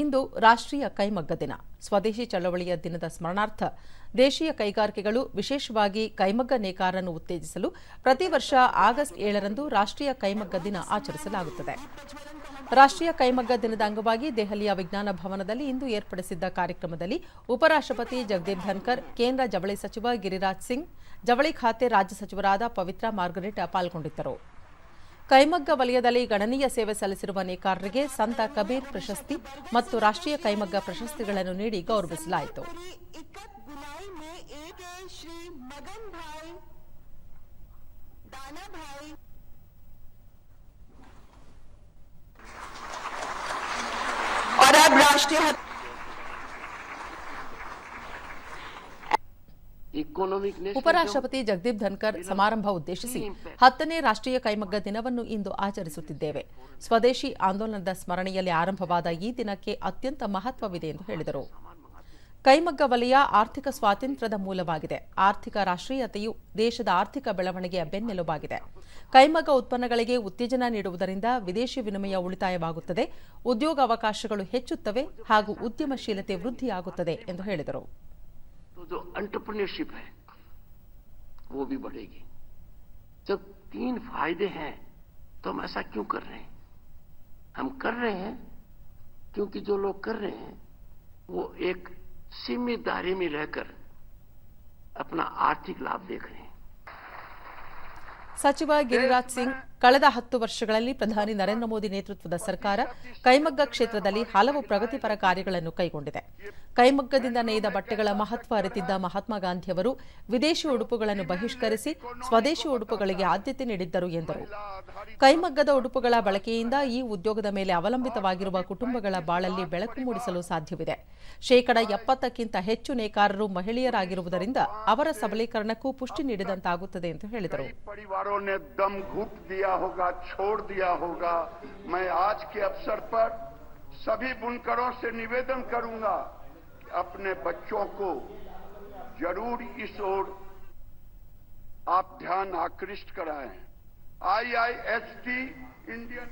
ಇಂದು ರಾಷ್ಟ್ರೀಯ ಕೈಮಗ್ಗ ದಿನ. ಸ್ವದೇಶಿ ಚಳವಳಿಯ ದಿನದ ಸ್ಮರಣಾರ್ಥ ದೇಶೀಯ ಕೈಗಾರಿಕೆಗಳು ವಿಶೇಷವಾಗಿ ಕೈಮಗ್ಗ ನೇಕಾರನ್ನು ಉತ್ತೇಜಿಸಲು ಪ್ರತಿ ವರ್ಷ ಆಗಸ್ಟ್ ಏಳರಂದು ರಾಷ್ಟ್ರೀಯ ಕೈಮಗ್ಗ ದಿನ ಆಚರಿಸಲಾಗುತ್ತದೆ. ರಾಷ್ಟ್ರೀಯ ಕೈಮಗ್ಗ ದಿನದ ಅಂಗವಾಗಿ ದೆಹಲಿಯ ವಿಜ್ಞಾನ ಭವನದಲ್ಲಿ ಇಂದು ಏರ್ಪಡಿಸಿದ್ದ ಕಾರ್ಯಕ್ರಮದಲ್ಲಿ ಉಪರಾಷ್ಟ್ರಪತಿ ಜಗದೀಪ್ ಧನ್ಕರ್, ಕೇಂದ್ರ ಜವಳಿ ಸಚಿವ ಗಿರಿರಾಜ್ ಸಿಂಗ್, ಜವಳಿ ಖಾತೆ ರಾಜ್ಯ ಸಚಿವರಾದ ಪವಿತ್ರಾ ಮಾರ್ಗರೇಟ್ ಪಾಲ್ಗೊಂಡಿದ್ದರು. ಕೈಮಗ್ಗ ವಲಯದಲ್ಲಿ ಗಣನೀಯ ಸೇವೆ ಸಲ್ಲಿಸಿರುವ ನೇಕಾರರಿಗೆ ಸಂತ ಕಬೀರ್ ಪ್ರಶಸ್ತಿ ಮತ್ತು ರಾಷ್ಟ್ರೀಯ ಕೈಮಗ್ಗ ಪ್ರಶಸ್ತಿಗಳನ್ನು ನೀಡಿ ಗೌರವಿಸಲಾಯಿತು इकत बुनाई में एक है श्री मगन भाई दाना भाई और अब राष्ट्रीय ಉಪರಾಷ್ಟ್ರಪತಿ ಜಗದೀಪ್ ಧನ್ಕರ್ ಸಮಾರಂಭ ಉದ್ದೇಶಿಸಿ ಹತ್ತನೇ ರಾಷ್ಟ್ರೀಯ ಕೈಮಗ್ಗ ದಿನವನ್ನು ಇಂದು ಆಚರಿಸುತ್ತಿದ್ದೇವೆ. ಸ್ವದೇಶಿ ಆಂದೋಲನದ ಸ್ಮರಣೆಯಲ್ಲಿ ಆರಂಭವಾದ ಈ ದಿನಕ್ಕೆ ಅತ್ಯಂತ ಮಹತ್ವವಿದೆ ಎಂದು ಹೇಳಿದರು. ಕೈಮಗ್ಗ ವಲಯ ಆರ್ಥಿಕ ಸ್ವಾತಂತ್ರ್ಯದ ಮೂಲವಾಗಿದೆ. ಆರ್ಥಿಕ ರಾಷ್ಟ್ರೀಯತೆಯು ದೇಶದ ಆರ್ಥಿಕ ಬೆಳವಣಿಗೆಯ ಬೆನ್ನೆಲುಬಾಗಿದೆ. ಕೈಮಗ್ಗ ಉತ್ಪನ್ನಗಳಿಗೆ ಉತ್ತೇಜನ ನೀಡುವುದರಿಂದ ವಿದೇಶಿ ವಿನಿಮಯ ಉಳಿತಾಯವಾಗುತ್ತದೆ. ಉದ್ಯೋಗಾವಕಾಶಗಳು ಹೆಚ್ಚುತ್ತವೆ ಹಾಗೂ ಉದ್ಯಮಶೀಲತೆ ವೃದ್ಧಿಯಾಗುತ್ತದೆ ಎಂದು ಹೇಳಿದರು. तो जो एंटरप्रेन्योरशिप है वो भी बढ़ेगी। जब तीन फ़ायदे हैं तो हम ऐसा क्यों कर रहे हैं? हम कर रहे हैं क्योंकि जो लोग कर रहे हैं वो एक सीमित दायरे में रहकर अपना आर्थिक लाभ देख रहे हैं। सचिव गिरिराज सिंह। ಕಳೆದ ಹತ್ತು ವರ್ಷಗಳಲ್ಲಿ ಪ್ರಧಾನಿ ನರೇಂದ್ರ ಮೋದಿ ನೇತೃತ್ವದ ಸರ್ಕಾರ ಕೈಮಗ್ಗ ಕ್ಷೇತ್ರದಲ್ಲಿ ಹಲವು ಪ್ರಗತಿಪರ ಕಾರ್ಯಗಳನ್ನು ಕೈಗೊಂಡಿದೆ. ಕೈಮಗ್ಗದಿಂದ ನೇಯ್ದ ಬಟ್ಟೆಗಳ ಮಹತ್ವ ಅರಿತಿದ್ದ ಮಹಾತ್ಮ ಗಾಂಧಿಯವರು ವಿದೇಶಿ ಉಡುಪುಗಳನ್ನು ಬಹಿಷ್ಕರಿಸಿ ಸ್ವದೇಶಿ ಉಡುಪುಗಳಿಗೆ ಆದ್ಯತೆ ನೀಡಿದ್ದರು ಎಂದರು. ಕೈಮಗ್ಗದ ಉಡುಪುಗಳ ಬಳಕೆಯಿಂದ ಈ ಉದ್ಯೋಗದ ಮೇಲೆ ಅವಲಂಬಿತವಾಗಿರುವ ಕುಟುಂಬಗಳ ಬಾಳಲ್ಲಿ ಬೆಳಕು ಮೂಡಿಸಲು ಸಾಧ್ಯವಿದೆ. ಶೇಕಡ ಎಪ್ಪತ್ತಕ್ಕಿಂತ ಹೆಚ್ಚು ನೇಕಾರರು ಮಹಿಳೆಯರಾಗಿರುವುದರಿಂದ ಅವರ ಸಬಲೀಕರಣಕ್ಕೂ ಪುಷ್ಟಿ ನೀಡಿದಂತಾಗುತ್ತದೆ ಎಂದು ಹೇಳಿದರು. होगा, छोड़ दिया होगा। मैं आज के अवसर पर सभी बुनकरों से निवेदन करूँगा कि अपने बच्चों को ज़रूर इस ओर आप ध्यान आकृष्ट कराएँ। T, Indian